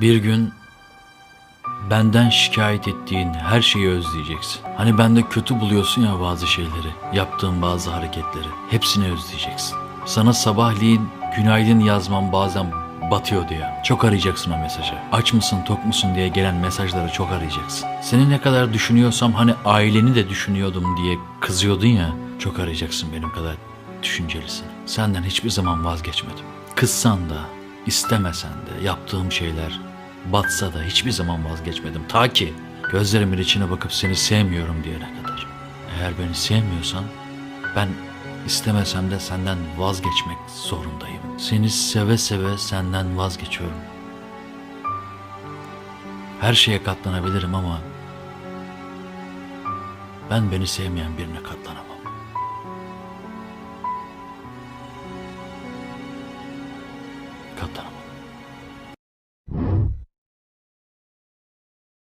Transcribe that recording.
Bir gün benden şikayet ettiğin her şeyi özleyeceksin. Hani bende kötü buluyorsun ya bazı şeyleri, yaptığın bazı hareketleri. Hepsini özleyeceksin. Sana sabahleyin günaydın yazmam bazen batıyordu ya. Çok arayacaksın o mesajı. Aç mısın, tok musun diye gelen mesajları çok arayacaksın. Seni ne kadar düşünüyorsam hani aileni de düşünüyordum diye kızıyordun ya. Çok arayacaksın benim kadar düşüncelisin. Senden hiçbir zaman vazgeçmedim. Kızsan da, istemesen de yaptığım şeyler batsa da hiçbir zaman vazgeçmedim. Ta ki gözlerimin içine bakıp seni sevmiyorum diyene kadar. Eğer beni sevmiyorsan ben istemesem de senden vazgeçmek zorundayım. Seni seve seve senden vazgeçiyorum. Her şeye katlanabilirim ama ben beni sevmeyen birine katlanamam. かったの。も